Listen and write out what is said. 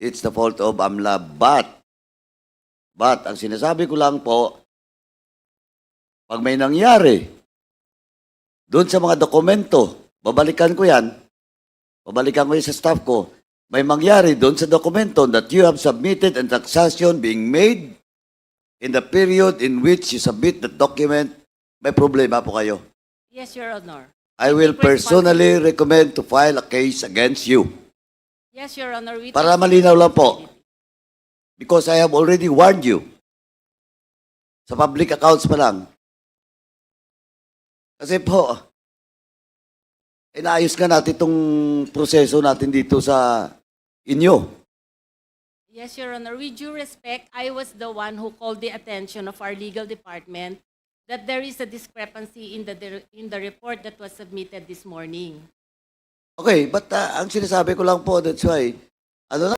it's the fault of AMLA. But, but, ang sinasabi ko lang po, pag may nangyari, doon sa mga dokumento, babalikan ko yan, babalikan ko yan sa staff ko, may mangyari doon sa dokumento that you have submitted and taxation being made in the period in which you submit the document, may problema po kayo. Yes, Your Honor. I will personally recommend to file a case against you. Yes, Your Honor. We Para malinaw lang po. Because I have already warned you. Sa public accounts pa lang. Kasi po, inaayos ka natin itong proseso natin dito sa inyo. Yes, Your Honor. With due respect, I was the one who called the attention of our legal department that there is a discrepancy in the in the report that was submitted this morning. Okay, but uh, ang sinasabi ko lang po, that's why, ano